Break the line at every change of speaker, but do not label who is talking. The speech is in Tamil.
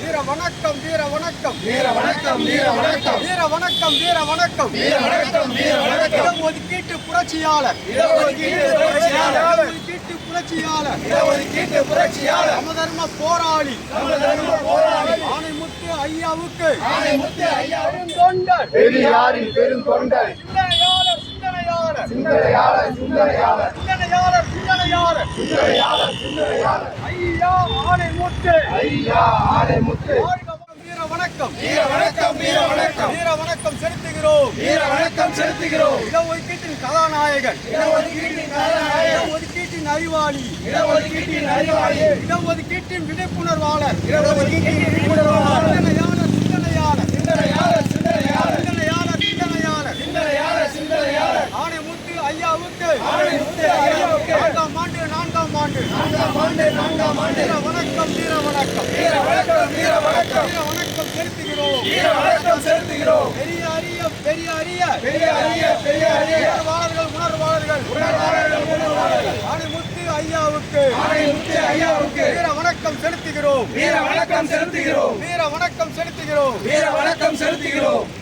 வீர வணக்கம் வீர வணக்கம்
வீர வணக்கம் வீர வணக்கம்
வீர வணக்கம் வீர வணக்கம்
வீர வணக்கம் வீர வணக்கம்
இடஒதுக்கீட்டு புரட்சியாளர்.
இடஒதுக்கீட்டு புரட்சியாளர்.
இடஒதுக்கீட்டு புரட்சியாளர்.
இடஒதுக்கீட்டு புரட்சியாளர்.
சமதர்ம போராளி.
நமது தர்ம போராளி.
ஆணைமுத்து ஐயாவுக்கு.
ஆணை முத்து ஐயா
தொண்டர்
பெரியாரின் பெருந்தொண்டர்
சிந்தனையாளர் சிந்தனையாளர்.
சிந்தனையாளர் சிந்தனையாளர்.
சிந்தனையாளர் சிந்தனையாளர்.
சிந்தனையாளர் சிந்தனையாளர்.
ஐயா ஆணைமுத்து
ஐயா ஆணை முத்து
வாழ்க வளம், வீர வணக்கம்
வீர வணக்கம் வீர வணக்கம்
வீர வணக்கம் செலுத்துகிறோம்
வீர வணக்கம் செலுத்துகிறோம்
இடஒதுக்கீட்டின் கதாநாயகன்
இடஒதுக்கீட்டின் கதாநாயகன்
இடஒதுக்கீட்டின் அறிவாளி
இடஒதுக்கீட்டின் அறிவாளி
இடஒதுக்கீட்டின் விழிப்புணர்வாளர்
இடஒதுக்கீட்டின் விழிப்புணர்வாளர்
சிந்தனையாளர் சிந்தனையாளர்
சிந்தனையாளர் சிந்தனையாளர்
சிந்தனையாளர் சிந்தனையாளர்
சிந்தனையாளர் சிந்தனையாளர்
ஆணைமுத்து ஐயாவுக்கு
ஆணை முத்து ஐயாவுக்கு
நான்காம் ஆண்டு நான்காம் ஆண்டு.
நான்காம் ஆண்டு நான்காம் ஆண்டு
வீர வணக்கம் வணக்கம்
வீர வணக்கம்.
வணக்கம் செலுத்துகிறோம்
வீர வணக்கம் செலுத்துகிறோம்
பெரிய அரிய பெரிய அரிய.
பெரிய அரிய பெரிய அரிய
உணர்வாளர்கள் உணர்வாளர்கள்
உணர்வாளர்கள் உணர்வாளர்கள்
ஆணைமுத்து ஐயாவுக்கு.
ஆணை முத்து ஐயாவுக்கு.
வீர வணக்கம் செலுத்துகிறோம்.
வீர வணக்கம் செலுத்துகிறோம்.
வீர வணக்கம் செலுத்துகிறோம்.
வீர வணக்கம் செலுத்துகிறோம்.